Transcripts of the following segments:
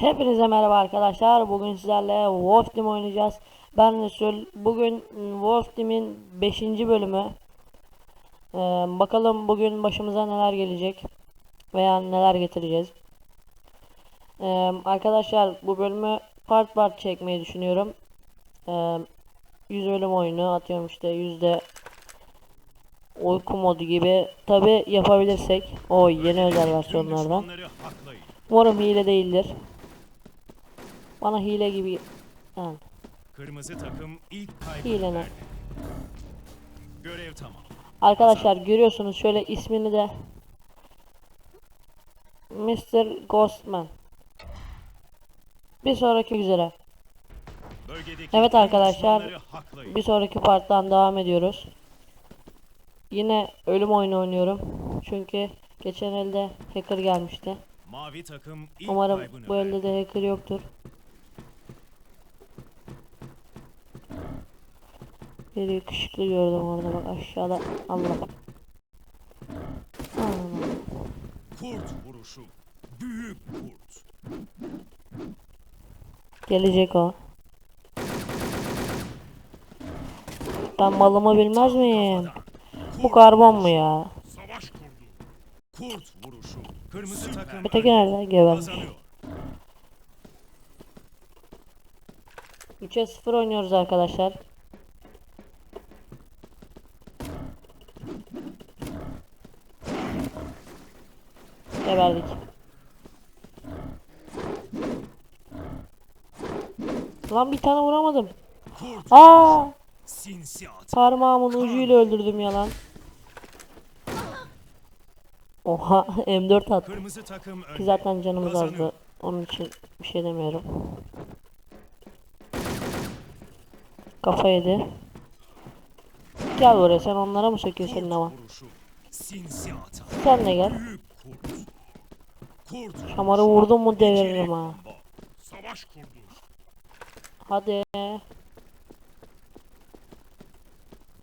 Hepinize merhaba arkadaşlar. Bugün sizlerle Wolf Team oynayacağız. Ben Resul. Bugün mm, Wolf Team'in 5. bölümü. Ee, bakalım bugün başımıza neler gelecek veya neler getireceğiz. Ee, arkadaşlar bu bölümü part part çekmeyi düşünüyorum. Ee, 100 bölüm oyunu atıyorum işte yüzde uyku modu gibi. Tabi yapabilirsek. O yeni özel versiyonlardan. Umarım hile değildir. Bana hile gibi... Ha, Kırmızı takım ilk verdi. Görev tamam. Arkadaşlar görüyorsunuz şöyle ismini de Mr. Ghostman. Bir sonraki üzere. Bölgedeki Evet arkadaşlar. Bir sonraki parttan devam ediyoruz. Yine ölüm oyunu oynuyorum. Çünkü geçen elde hacker gelmişti. Mavi takım Umarım bu elde de hacker yoktur. Bir yakışıklı gördüm orada bak aşağıda. Allah. Allah. Kurt vuruşu. Büyük kurt. Gelecek o. Ben malımı bilmez miyim? Bu karbon mu ya? Savaş kurdu. Kurt vuruşu. Kırmızı takım Öteki nerede? Gebermiş. Kazanıyor. 3'e 0 oynuyoruz arkadaşlar. Geberdik. Lan bir tane vuramadım. Aa! Parmağımın ucuyla öldürdüm yalan. Oha M4 attı. Ki zaten canımız azdı. Onun için bir şey demiyorum. Kafa yedi. Gel buraya sen onlara mı söküyorsun senin ama? Sen de gel. Şamarı vurdum mu deviririm ha. Savaş kurdu. Hadi.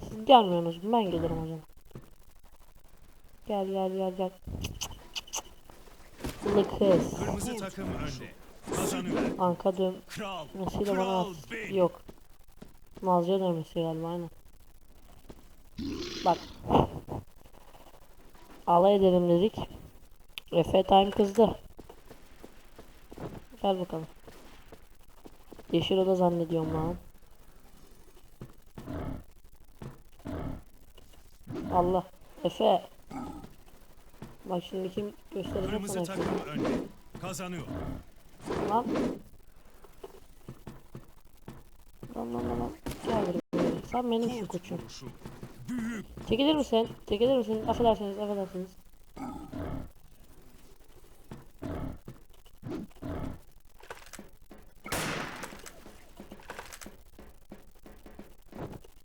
Siz gelmiyorsunuz. Ben gelirim zaman. Gel gel gel gel. Kız. Kırmızı takım önde. Kazanıyor. Anka dön. Nesiyle bana at. Yok. Nazlı'ya dönmesi galiba aynen. Bak. Alay edelim dedik. Efe time kızdı. Gel bakalım. Yeşil oda zannediyorum lan. Allah. Efe. Bak şimdi kim gösterecek Kırmızı takım önde. Kazanıyor. Lan. Lan lan lan. Gel buraya. Sen benimsin Kurt koçum. Büyük. Çekilir misin? Çekilir misin? Affedersiniz, affedersiniz.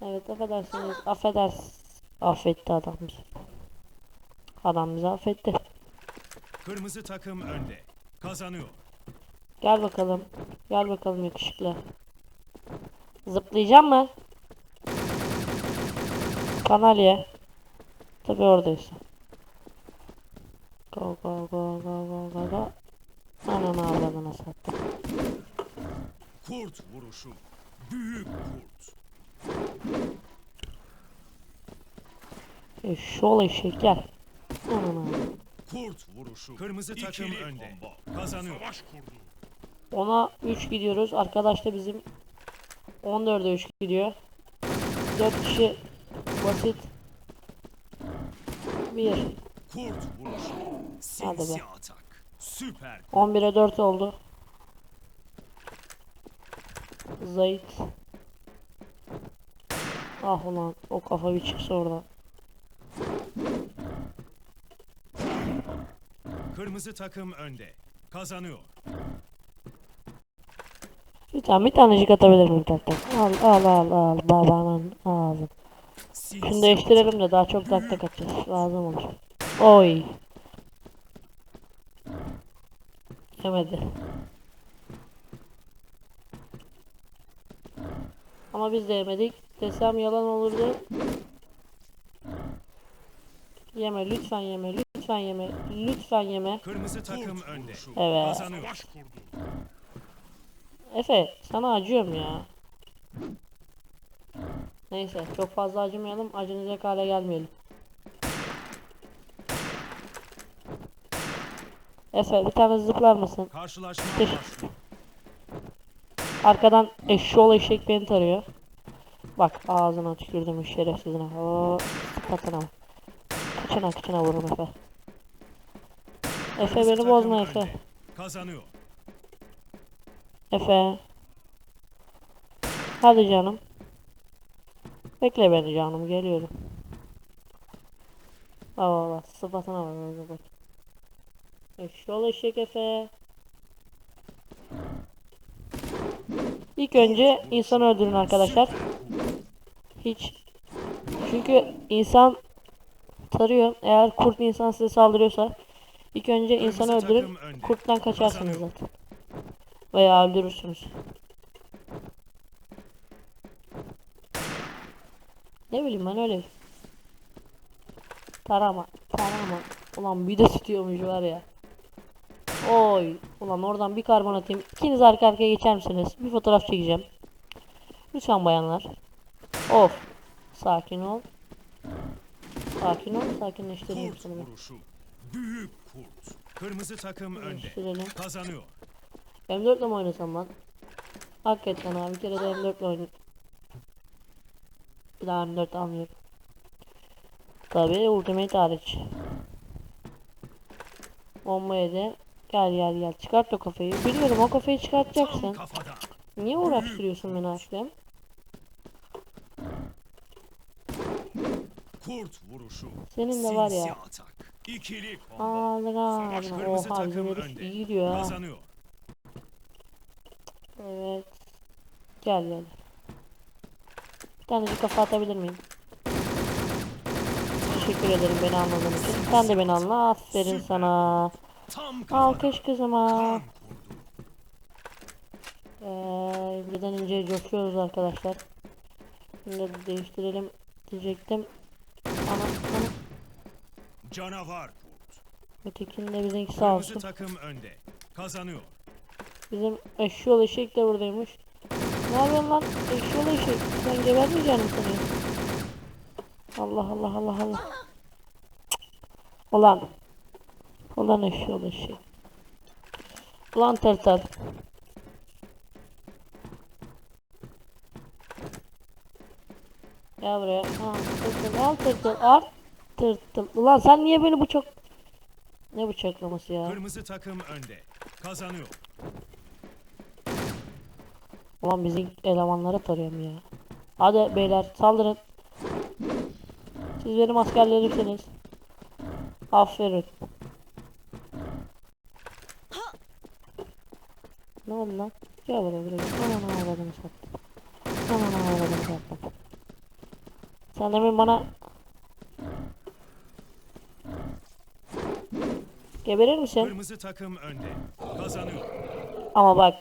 Evet affedersiniz. Affeders. Affetti adam bizi. Adam bizi affetti. Kırmızı takım önde. Kazanıyor. Gel bakalım. Gel bakalım yakışıklı. Zıplayacağım mı? Kanalya. Tabi oradaysa. Go go go go go go go. Ananı avradına sattım. Kurt vuruşu. Büyük kurt. Eşşoğlu eşek gel. Avradına. Kurt vuruşu. Kırmızı takım önde. Kazanıyor. Savaş kurdu. Ona 3 gidiyoruz. Arkadaş da bizim 14'e 3 gidiyor. 4 kişi basit. 1. Kurt vuruşu. Hadi be. Atak. Süper. 11'e 4 oldu. Zayıf. Ah ulan o kafa bir çıksa orada. Kırmızı takım önde. Kazanıyor. Bir tane bir tanecik atabilir miyim tak tak? Al al al al babanın ağzı. Şunu değiştirelim de daha çok tak tak atacağız. Lazım olur. Oy. Yemedi. Ama biz de yemedik. Desem yalan olurdu. Yeme lütfen yeme lütfen yeme lütfen yeme. Kırmızı takım önde. Evet. Kazanıyor. Efe sana acıyorum ya. Neyse çok fazla acımayalım. Acınacak hale gelmeyelim. Efe bir tane zıplar mısın? Karşılaşma. Arkadan eşşoğlu eşek beni tarıyor. Bak ağzına tükürdüm şerefsizine. Oo, sıpatına. Kıçına kıçına vururum Efe. Efe beni bozma Efe. Kazanıyor. Efe. Hadi canım. Bekle beni canım geliyorum. Aa bak sıfatına bak bak bak. Eşşoğlu eşek Efe. İlk önce insan öldürün arkadaşlar. Hiç. Çünkü insan tarıyor. Eğer kurt insan size saldırıyorsa ilk önce insanı öldürün. Kurttan kaçarsınız zaten. Veya öldürürsünüz. Ne bileyim ben öyle. Tarama, tarama. Ulan bir de tutuyormuş var ya. Oy. Ulan oradan bir karbon atayım. İkiniz arka arkaya geçer misiniz? Bir fotoğraf çekeceğim. Lütfen bayanlar. Of. Sakin ol. Sakin ol. Sakinleştireyim Kurt seni. ben. vuruşu. Büyük kurt. Kırmızı takım önde. Değiştirelim. Kazanıyor. M4 ile mi oynasam lan? Hakikaten abi bir kere de M4 ile oynayayım. Bir daha M4 almıyorum. Tabi Ultimate hariç. Bomba yedi. Gel gel gel çıkart o kafayı. Biliyorum o kafayı Tam çıkartacaksın. kafadan. Niye uğraştırıyorsun beni aşkım? Kurt vuruşu. Senin de var ya. atak. İkili. Ağzına Savaş kırmızı Oha takım önde. iyi gidiyor ha. Kazanıyor. Evet. Gel gel. Bir tanecik kafa atabilir miyim? Teşekkür ederim beni anladığın için. Sen de beni anla. Aferin Süper. sana. Alkış kızıma. Ee, birden ince coşuyoruz arkadaşlar. Şimdi de değiştirelim diyecektim. Ana, ana. Canavar kurt. Ötekinin de bizimki sağ Kırmızı olsun. takım önde. Kazanıyor. Bizim eşyol eşek de buradaymış. Ne yapıyorsun lan? Eşyol eşek. Sen gebermeyeceksin mi seni? Allah Allah Allah Allah. Ulan. Ulan eşyol eşek. Ulan tırtıl. Gel buraya. Ha, tırtıl al tırtıl al tırtıl. Ulan sen niye beni bıçak... Ne bıçaklaması ya? Kırmızı takım önde. Kazanıyor. Ulan bizim elemanlara tarıyorum ya. Hadi beyler saldırın. Siz benim askerlerimsiniz. Aferin. Ne oldu lan? Gel buraya buraya. Aman ağladını sattım. Aman ağladını sattım. Sen demin bana Geberir misin? Kırmızı takım önde. Kazanıyor. Ama bak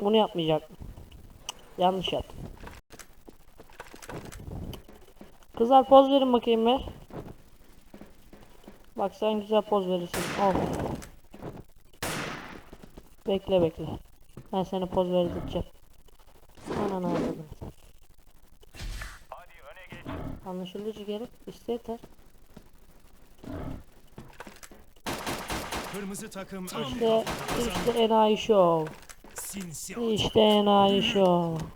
bunu yapmayacak. Yanlış yaptım. Kızlar poz verin bakayım bir. Bak sen güzel poz verirsin. Of. Bekle bekle. Ben sana poz verdireceğim. Ananı avradım. Anlaşıldı ciğerim. İste yeter. Kırmızı takım. İşte, işte enayi show. İşte enayi show.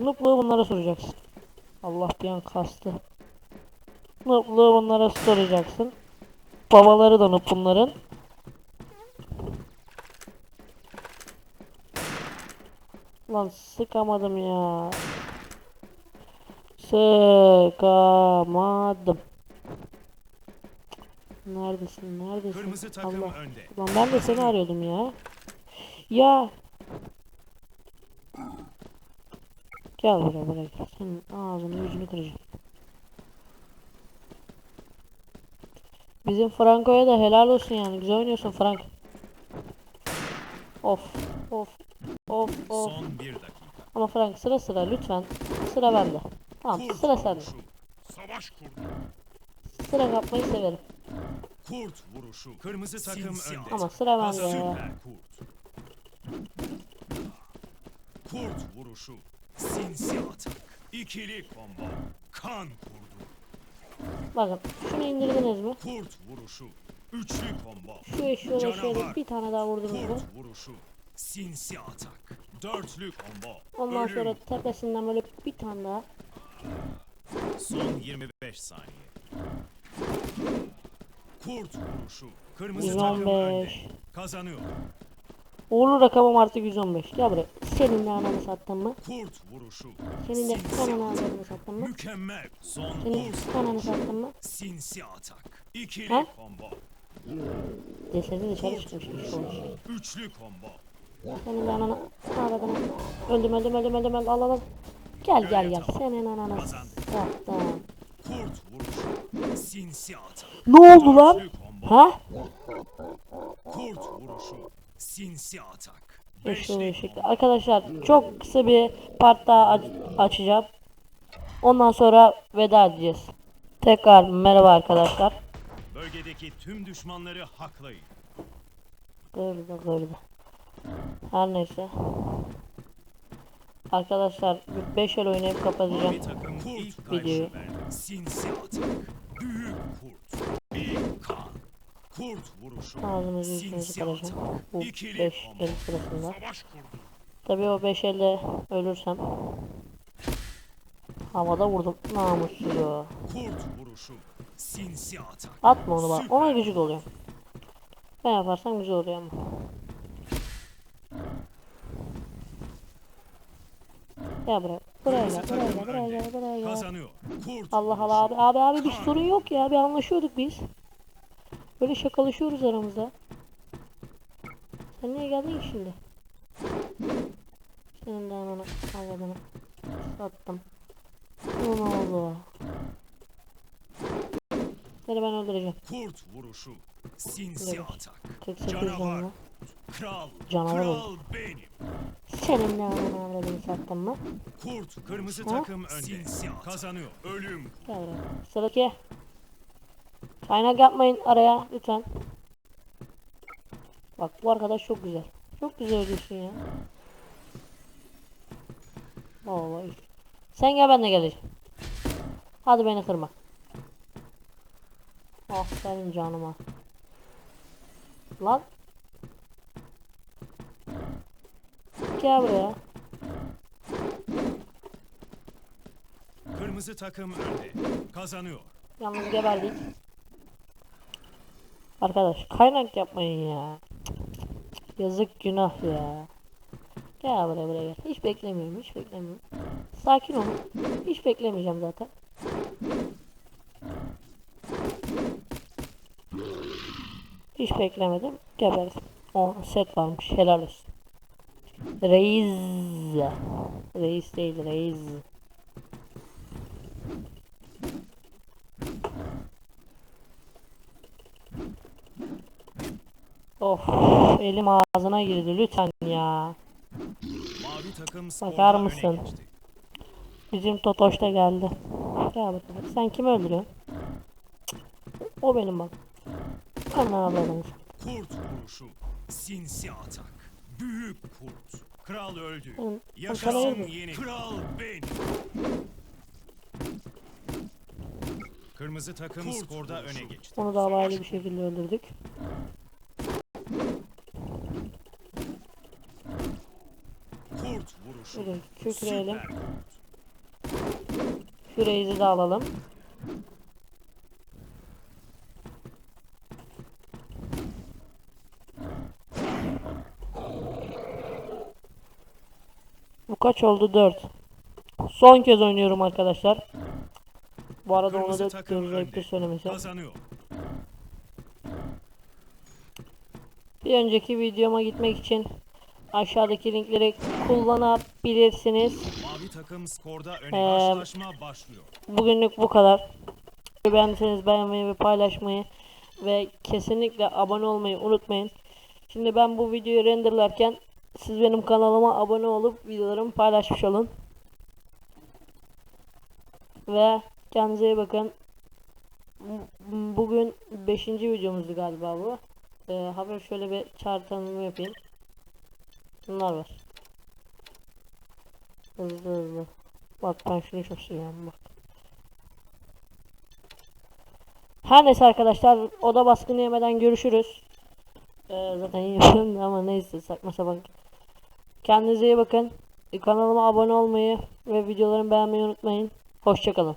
Nupluğu bunlara soracaksın. Allah bir an kastı. Nupluğu bunlara soracaksın. Babaları da nup bunların. Lan sıkamadım ya. Sıkamadım. Neredesin? Neredesin? Kırmızı takım Allah. önde. Lan ben de seni arıyordum ya. Ya. Gel buraya buraya. Senin ağzını yüzünü kıracağım. Bizim Franco'ya da helal olsun yani. Güzel oynuyorsun Frank. Of of of of. Son bir dakika. Ama Frank sıra sıra lütfen. Sıra bende. Tamam Kurt sıra sende. vuruşu. Savaş kurdu. Sıra kapmayı severim. Kurt vuruşu. Kırmızı takım önde. Ama sıra bende ya. Süper kurt. Kurt vuruşu. Sinsi atak. İkili combo. Kan kurdu. Bakın şunu indirdiniz mi? Kurt vuruşu. Üçlü combo. Şu eşyola şöyle Canavar. bir tane daha vurdunuz mu? Kurt vuruşu. Sinsi atak. Dörtlü combo. Ondan Ölüm. sonra tepesinden böyle bir tane daha. Son 25 saniye. Kurt vuruşu. Kırmızı 115. takım önde. Kazanıyor. Uğurlu rakamım artık 115. Gel buraya. Senin de ananı sattın mı? Kurt vuruşu. Senin de Sinsi ananı sattın mı? Mükemmel. Son Senin 10 ananı sattın mı? Sinsi atak. İkili Ha? combo. Cesedi dışarı olmuş. Üçlü combo. Senin de ananı avradını. Öldüm öldüm öldüm öldüm öldüm al al al. Gel gel gel. Senin ananı sattım. Kurt vuruşu. Sinsi atak. Ne oldu lan? Ha? Kurt vuruşu. Sinsi atak. Eşli. Arkadaşlar çok kısa bir part daha aç- açacağım. Ondan sonra veda edeceğiz. Tekrar merhaba arkadaşlar. Bölgedeki tüm düşmanları haklayın. Kırdı kırdı. Her neyse. Arkadaşlar 5 el oynayıp kapatacağım. Videoyu. Ağzımızı yüzümüzü atak. Bu İkili 5 combo. el sırasında. Tabii o 5 elde ölürsem. Havada vurdum. Namussuzu. Atma onu bak. Ona gıcık oluyor. Ben yaparsam güzel oluyor ama. Gel buraya. Buraya gel. Buraya gel. Buraya gel. Buraya gel. Allah. Allah abi. Abi abi bir sorun yok ya. Bir anlaşıyorduk biz. Böyle şakalaşıyoruz aramızda. Sen niye geldin ki şimdi? Senin de ananı avradını sattım. Ne oldu? Seni ben öldüreceğim. Kurt vuruşu. Sinsi atak. 48 Canavar. Kral. Canavar Kral oldu. benim. Senin de ananı avradını sattım mı? Kurt. Kırmızı Ha? takım önde. Kazanıyor. Ölüm. Gel buraya. Sıradaki. Kaynak yapmayın araya lütfen. Bak bu arkadaş çok güzel. Çok güzel ödüyorsun ya. Vallahi. Sen gel ben de geleceğim. Hadi beni kırma. Ah senin canıma. Lan. Gel buraya. Kırmızı takım önde. Kazanıyor. Yalnız geberdik. Arkadaş kaynak yapmayın ya. Yazık günah ya. Gel buraya buraya gel. Hiç beklemiyorum hiç beklemiyorum. Sakin olun. Hiç beklemeyeceğim zaten. Hiç beklemedim. Geber. O set varmış. Helal olsun. Reis. Reis değil reis. Of elim ağzına girdi lütfen ya. Mavi takım Bakar mısın? Bizim Totoş da geldi. Gel bakalım. Sen kimi öldürüyorsun? O benim bak. Ana avradınız. Kurt vuruşu. Sinsi atak. Büyük kurt. Kral öldü. Oğlum, Yaşasın öldü. yeni. Kral benim. Kırmızı takım Kurt skorda öne geçti. Onu da alaylı bir şekilde öldürdük. Kurt vuruşu. Şöyle kükreyelim. Süper. Şu reizi de alalım. Bu kaç oldu? 4. Son kez oynuyorum arkadaşlar. Bu arada Kırmızı da takım diyoruz ayıptır söylemesi. Bir önceki videoma gitmek için aşağıdaki linkleri kullanabilirsiniz. Mavi takım skorda. Ee, başlıyor. Bugünlük bu kadar. Beğendiyseniz beğenmeyi ve paylaşmayı ve kesinlikle abone olmayı unutmayın. Şimdi ben bu videoyu renderlarken siz benim kanalıma abone olup videolarımı paylaşmış olun. Ve kendinize iyi bakın. Bu- Bugün 5. videomuzdu galiba bu. Ee, hafif şöyle bir chart tanımı yapayım. Bunlar var. Hızlı hızlı. Bak ben şunu çok seviyorum bak. Her neyse arkadaşlar oda baskını yemeden görüşürüz. Ee, zaten yiyorum ama neyse saçma sapan. Kendinize iyi bakın. Kanalıma abone olmayı ve videolarımı beğenmeyi unutmayın. Hoşçakalın.